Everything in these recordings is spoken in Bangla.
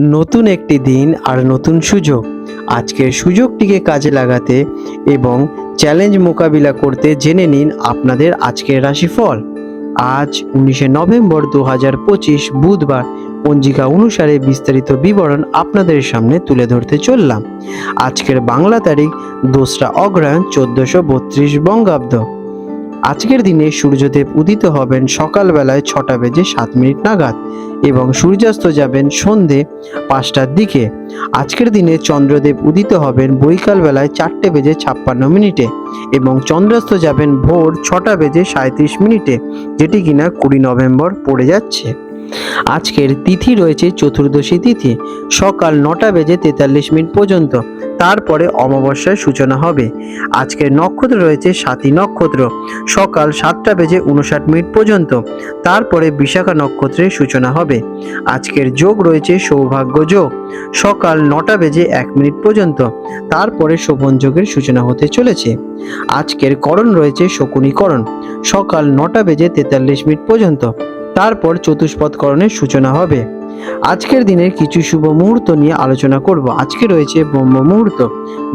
নতুন একটি দিন আর নতুন সুযোগ। আজকের সুযোগটিকে কাজে লাগাতে এবং চ্যালেঞ্জ মোকাবিলা করতে জেনে নিন আপনাদের আজকের রাশিফল। আজ উনিশে নভেম্বর দু হাজার পঁচিশ বুধবার। পঞ্জিকা অনুসারে বিস্তারিত বিবরণ আপনাদের সামনে তুলে ধরতে চললাম। আজকের বাংলা তারিখ দোসরা অগ্রহায়ণ চোদ্দশো বত্রিশ বঙ্গাব্দ। আজকের দিনে সূর্যদেব উদিত হবেন সকালবেলায় ছটা বেজে সাত মিনিট নাগাদ এবং সূর্যাস্ত যাবেন সন্ধে পাঁচটার দিকে। আজকের দিনে চন্দ্রদেব উদিত হবেন বৈকালবেলায় চারটে বেজে ছাপ্পান্ন মিনিটে এবং চন্দ্রাস্ত যাবেন ভোর ছটা বেজে সাঁত্রিশ মিনিটে, যেটি কিনা কুড়ি নভেম্বর পড়ে যাচ্ছে। আজকের তিথি রয়েছে চতুর্দশী তিথি। সকাল নটা বেজে তেতাল্লিশ মিনিট পর্যন্ত। তারপরে অমাবস্যার সূচনা হবে। আজকের নক্ষত্র রয়েছে সাতী নক্ষত্র। সকাল সাতটা বেজে উনষাট মিনিট পর্যন্ত। তারপরে বিশাখা নক্ষত্রের সূচনা হবে। আজকের যোগ রয়েছে সৌভাগ্য যোগ। সকাল নটা বেজে এক মিনিট পর্যন্ত। তারপরে শোভন যোগের সূচনা হতে চলেছে। আজকের করণ রয়েছে শকুনীকরণ। সকাল নটা বেজে তেতাল্লিশ মিনিট পর্যন্ত। তারপর চতুষ্পদকরণের সূচনা হবে। আজকের দিনের কিছু শুভ মুহূর্ত নিয়ে আলোচনা করব। আজকে রয়েছে ব্রহ্ম মুহূর্ত।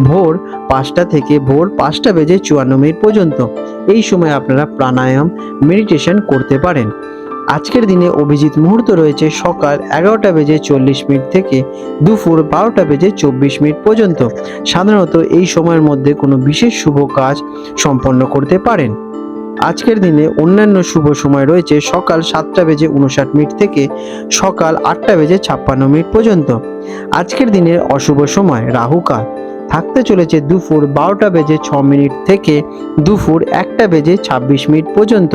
ভোর পাঁচটা থেকে ভোর পাঁচটা বেজে চুয়ান্ন মিনিট পর্যন্ত। এই সময় আপনারা প্রাণায়াম মেডিটেশন করতে পারেন। আজকের দিনে অভিজিৎ মুহূর্ত রয়েছে সকাল এগারোটা বেজে চল্লিশ মিনিট থেকে দুপুর বারোটা বেজে চব্বিশ মিনিট পর্যন্ত। সাধারণত এই সময়ের মধ্যে কোনো বিশেষ শুভ কাজ সম্পন্ন করতে পারেন। আজকের দিনে অন্যান্য শুভ সময় রয়েছে সকাল সাতটা বেজে উনষাট মিনিট থেকে সকাল আটটা বেজে ছাপ্পান্ন মিনিট পর্যন্ত। আজকের দিনের অশুভ সময় রাহুকাল থাকতে চলেছে দুপুর বারোটা বেজে ছ মিনিট থেকে দুপুর একটা বেজে ছাব্বিশ মিনিট পর্যন্ত।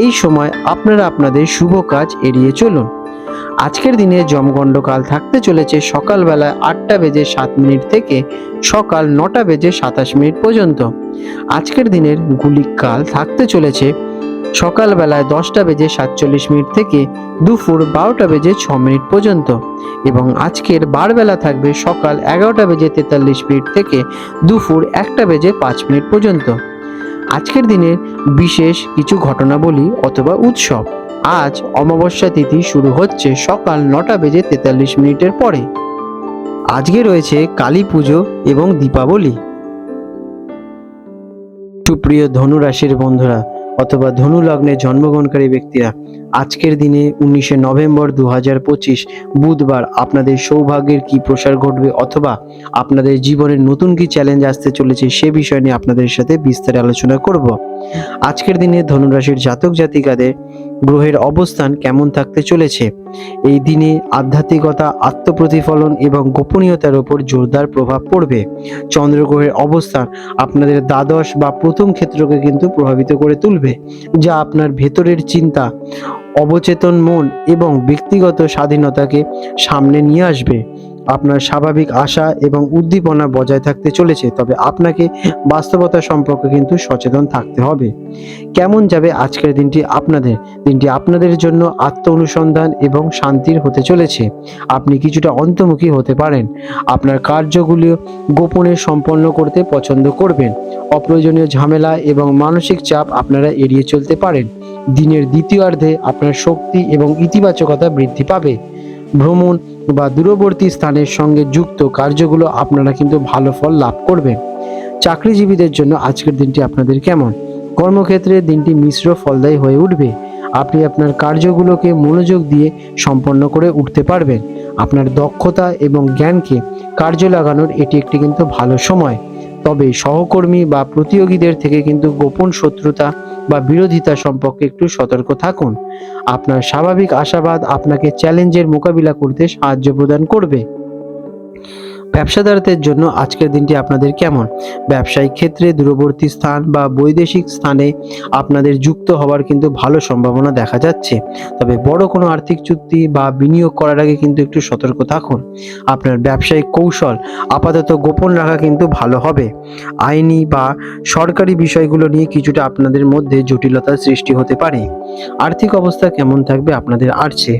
এই সময় আপনারা আপনাদের শুভ কাজ এড়িয়ে চলুন। আজকের দিনে জমগণ্ডকাল থাকতে চলেছে সকালবেলায় আটটা বেজে সাত মিনিট থেকে সকাল নটা বেজে সাতাশ মিনিট পর্যন্ত। আজকের দিনের গুলিক কাল থাকতে চলেছে সকালবেলায় দশটা বেজে সাতচল্লিশ মিনিট থেকে দুপুর বারোটা বেজে ছ মিনিট পর্যন্ত এবং আজকের বারবেলা থাকবে সকাল এগারোটা বেজে তেতাল্লিশ মিনিট থেকে দুপুর একটা বেজে পাঁচ মিনিট পর্যন্ত। আজকের দিনের বিশেষ কিছু ঘটনাবলী অথবা উৎসব। আজ অমাবস্যা তিথি শুরু হচ্ছে সকাল নটা বেজে তেতাল্লিশ মিনিটের পরে। আজকে রয়েছে কালী পুজো এবং দীপাবলি। সুপ্রিয় ধনু রাশির বন্ধুরা, অথবা ধনু লগ্নে জন্মগ্রহণকারী ব্যক্তিরা আজকের দিনে উনিশে নভেম্বর দু হাজার পঁচিশ বুধবার আপনাদের সৌভাগ্যের কি প্রসার ঘটবে অথবা আপনাদের জীবনের নতুন কি চ্যালেঞ্জ আসতে চলেছে সে বিষয় নিয়ে আপনাদের সাথে বিস্তারে আলোচনা করব। আজকের দিনে ধনুরাশির জাতক জাতিকাদের গ্রহের অবস্থান কেমন থাকতে চলেছে? এই দিনে আধ্যাত্মিকতা, আত্মপ্রতিফলন এবং গোপনীয়তার উপর জোরদার প্রভাব পড়বে। চন্দ্রগ্রহের অবস্থান আপনাদের দ্বাদশ বা প্রথম ক্ষেত্রকে কিন্তু প্রভাবিত করে তুলবে, যা আপনার ভেতরের চিন্তা অবচেতন মন এবং ব্যক্তিগত স্বাধীনতাকে সামনে নিয়ে আসবে। আপনার স্বাভাবিক আশা এবং উদ্দীপনা বজায় থাকতে চলেছে, তবে আপনাকে বাস্তবতা সম্পর্কে কিন্তু সচেতন থাকতে হবে। কেমন যাবে আজকের দিনটি আপনাদের? দিনটি আপনাদের জন্য আত্ম অনুসন্ধান এবং শান্তির হতে চলেছে। আপনি কিছুটা অন্তর্মুখী হতে পারেন। আপনার কার্যগুলি গোপনে সম্পন্ন করতে পছন্দ করবেন। অপ্রয়োজনীয় ঝামেলা এবং মানসিক চাপ আপনারা এড়িয়ে চলতে পারেন। দিনের দ্বিতীয়ার্ধে আপনার শক্তি এবং ইতিবাচকতা বৃদ্ধি পাবে। ভ্রমণ বা দূরবর্তী স্থানের সঙ্গে যুক্ত কার্যগুলো আপনারা কিন্তু ভালো ফল লাভ করবেন। চাকরিজীবীদের জন্য আজকের দিনটি আপনাদের কেমন? কর্মক্ষেত্রে দিনটি মিশ্র ফলদায়ী হয়ে উঠবে। আপনি আপনার কার্যগুলোকে মনোযোগ দিয়ে সম্পন্ন করে উঠতে পারবেন। আপনার দক্ষতা এবং জ্ঞানকে কার্য লাগানোর এটি একটি কিন্তু ভালো সময়। তবে সহকর্মী বা প্রতিযোগীদের থেকে কিন্তু গোপন শত্রুতা বা বিরোধিতা সম্পর্কে একটু সতর্ক থাকুন। আপনার স্বাভাবিক আশাবাদ আপনাকে চ্যালেঞ্জের মোকাবিলা করতে সাহায্য প্রদান করবে। ব্যবসাদারদের জন্য আজকের দিনটি আপনাদের কেমন? ব্যবসায়িক ক্ষেত্রে দূরবর্তী স্থান বা বৈদেশিক স্থানে আপনাদের যুক্ত হওয়ার কিন্তু ভালো সম্ভাবনা দেখা যাচ্ছে। তবে বড় কোনো আর্থিক চুক্তি বা বিনিয়োগ করার আগে কিন্তু একটু সতর্ক থাকুন। আপনার ব্যবসায়িক কৌশল আপাতত গোপন রাখা কিন্তু ভালো হবে। আইনি বা সরকারি বিষয়গুলো নিয়ে কিছুটা আপনাদের মধ্যে জটিলতার সৃষ্টি হতে পারে। আর্থিক অবস্থা কেমন থাকবে আপনাদের আর্টসে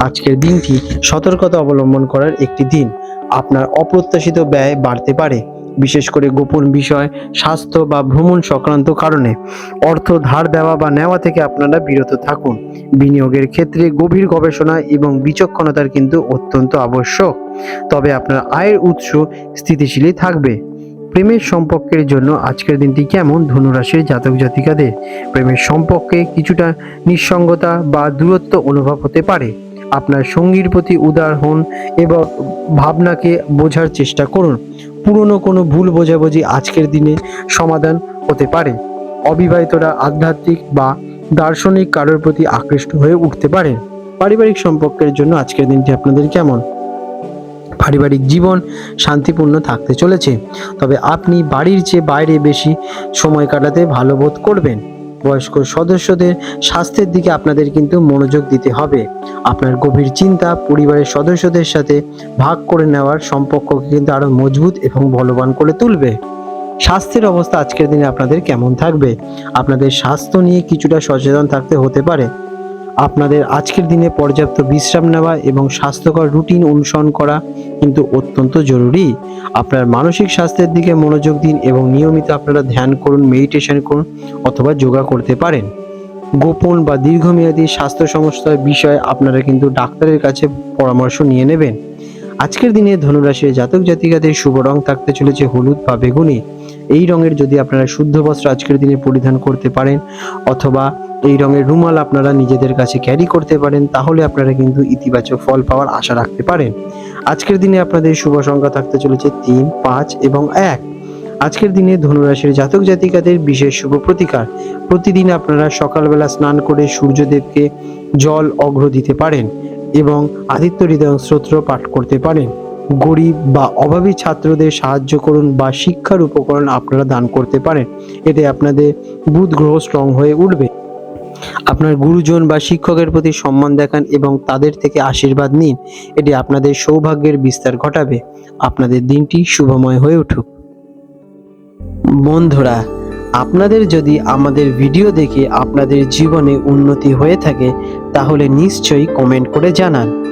আজকের দিনটি সতর্কতা অবলম্বন করার একটি দিন। আপনার অপ্রত্যাশিত ব্যয় বাড়তে পারে, বিশেষ করে গোপন বিষয়, স্বাস্থ্য বা ভ্রমণ সংক্রান্ত কারণে। অর্থ ধার দেওয়া বা নেওয়া থেকে আপনারা বিরত থাকুন। বিনিয়োগের ক্ষেত্রে গভীর গবেষণা এবং বিচক্ষণতার কিন্তু অত্যন্ত আবশ্যক। তবে আপনার আয়ের উৎস স্থিতিশীলই থাকবে। প্রেমের সম্পর্কের জন্য আজকের দিনটি কেমন ধনুরাশির জাতক জাতিকাদের? প্রেমের সম্পর্কে কিছুটা নিঃসঙ্গতা বা দূরত্ব অনুভব হতে পারে। আপনার সঙ্গীর প্রতি উদার হন এবং ভাবনাকে বোঝার চেষ্টা করুন। পুরনো কোনো ভুল বোঝাবুঝি আজকের দিনে সমাধান হতে পারে। অবিবাহিতরা আধ্যাত্মিক বা দার্শনিক কারোর প্রতি আকৃষ্ট হয়ে উঠতে পারে। পারিবারিক সম্পর্কের জন্য আজকের দিনটি আপনাদের কেমন? পারিবারিক জীবন শান্তিপূর্ণ থাকতে চলেছে। তবে আপনি বাড়ির চেয়ে বাইরে বেশি সময় কাটাতে ভালো বোধ করবেন। বয়স্ক সদস্যদের স্বাস্থ্যের দিকে আপনাদের কিন্তু মনোযোগ দিতে হবে। আপনার গভীর চিন্তা পরিবারের সদস্যদের সাথে ভাগ করে নেওয়ার সম্পর্ককে কিন্তু আরও মজবুত এবং বলবান করে তুলবে। স্বাস্থ্যের অবস্থা আজকের দিনে আপনাদের কেমন থাকবে? আপনাদের স্বাস্থ্য নিয়ে কিছুটা সচেতন থাকতে হতে পারে। আপনাদের আজকের দিনে পর্যাপ্ত বিশ্রাম নেওয়া এবং স্বাস্থ্যকর রুটিন অনুসরণ করা কিন্তু অত্যন্ত জরুরি। আপনার মানসিক স্বাস্থ্যের দিকে মনোযোগ দিন এবং নিয়মিত আপনারা ধ্যান করুন মেডিটেশন করুন অথবা যোগা করতে পারেন। গোপন বা দীর্ঘমেয়াদী স্বাস্থ্য সমস্যার বিষয়ে আপনারা কিন্তু ডাক্তারের কাছে পরামর্শ নিয়ে নেবেন। আজকের দিনে ধনুরাশির জাতক জাতিকাদের শুভ রং থাকতে চলেছে হলুদ বা বেগুনি। এই রঙের যদি আপনারা শুদ্ধ বস্ত্র আজকের দিনে পরিধান করতে পারেন, অথবা এই রঙের রুমাল আপনারা নিজেদের কাছে ক্যারি করতে পারেন, তাহলে আপনারা কিন্তু ইতিবাচক ফল পাওয়ার আশা রাখতে পারেন। আজকের দিনে আপনাদের শুভ সংখ্যা থাকতে চলেছে তিন, পাঁচ এবং এক। আজকের দিনে ধনুরাশির জাতক জাতিকাদের বিশেষ শুভ প্রতিকার। প্রতিদিন আপনারা সকালবেলা স্নান করে সূর্যদেবকে জল অগ্র দিতে পারেন এবং আদিত্য হৃদয় স্তোত্র পাঠ করতে পারেন। গরিব বা অভাবী ছাত্রদের সাহায্য করুন বা শিক্ষার উপকরণ আপনারা দান করতে পারেন। এতে আপনাদের বুধ গ্রহ স্ট্রং হয়ে উঠবে। আপনার গুরুজন বা শিক্ষকের প্রতি সম্মান দেখান এবং তাদের থেকে আশীর্বাদ নিন। এটি আপনাদের সৌভাগ্যের বিস্তার ঘটাবে। আপনাদের দিনটি শুভময় হয়ে উঠুক। বন্ধুরা, আপনাদের যদি আমাদের ভিডিও দেখে আপনাদের জীবনে উন্নতি হয়ে থাকে, তাহলে নিশ্চয়ই কমেন্ট করে জানান।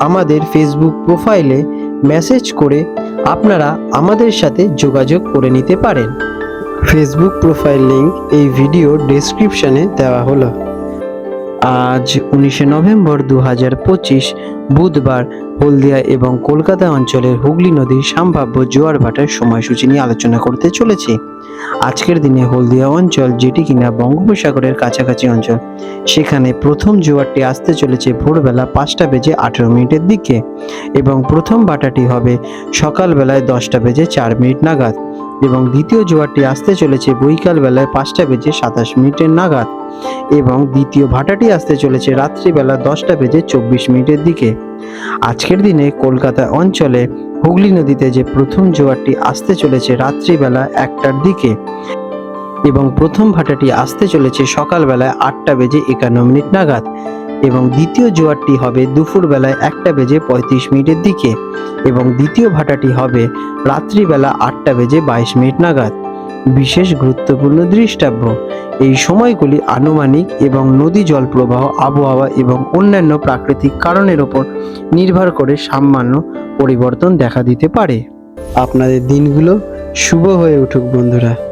আমাদের ফেসবুক প্রোফাইলে মেসেজ করে আপনারা আমাদের সাথে যোগাযোগ করে নিতে পারেন। ফেসবুক প্রোফাইল লিংক এই ভিডিও ডেসক্রিপশনে দেওয়া হলো। আজ উনিশে নভেম্বর দু হাজার পঁচিশ, বুধবার হলদিয়া এবং কলকাতা অঞ্চলের হুগলি নদীর সম্ভাব্য জোয়ার ভাটার সময়সূচি নিয়ে আলোচনা করতে চলেছি। আজকের দিনে হলদিয়া অঞ্চল যেটি কিনা বঙ্গোপসাগরের কাছাকাছি অঞ্চল, সেখানে প্রথম জোয়ারটি আসতে চলেছে ভোরবেলা পাঁচটা বেজে আঠেরো মিনিটের দিকে এবং প্রথম ভাটাটি হবে সকালবেলায় দশটা বেজে চার মিনিট নাগাদ। এবং দ্বিতীয় জোয়ারটি আসতে চলেছে বৈকাল বেলায় পাঁচটা বেজে সাতাশ মিনিটের নাগাদ এবং দ্বিতীয় ভাটাটি আসতে চলেছে রাত্রিবেলা দশটা বেজে চব্বিশ মিনিটের দিকে। আজকের দিনে কলকাতা অঞ্চলে হুগলি নদীতে যে প্রথম জোয়ারটি আসতে চলেছে রাত্রিবেলা একটার দিকে এবং প্রথম ভাটাটি আসতে চলেছে সকালবেলায় আটটা বেজে একান্ন মিনিট নাগাদ। এবং দ্বিতীয় জোয়ারটি হবে দুপুরবেলায় একটা বেজে পঁয়ত্রিশ মিনিটের দিকে এবং দ্বিতীয় ভাটাটি হবে রাত্রিবেলা আটটা বেজে বাইশ মিনিট নাগাদ। বিশেষ গুরুত্বপূর্ণ দৃষ্টাব্য, এই সময়গুলি আনুমানিক এবং নদী জল প্রবাহ আবহাওয়া এবং অন্যান্য প্রাকৃতিক কারণের ওপর নির্ভর করে সামান্য পরিবর্তন দেখা দিতে পারে। আপনাদের দিনগুলো শুভ হয়ে উঠুক বন্ধুরা।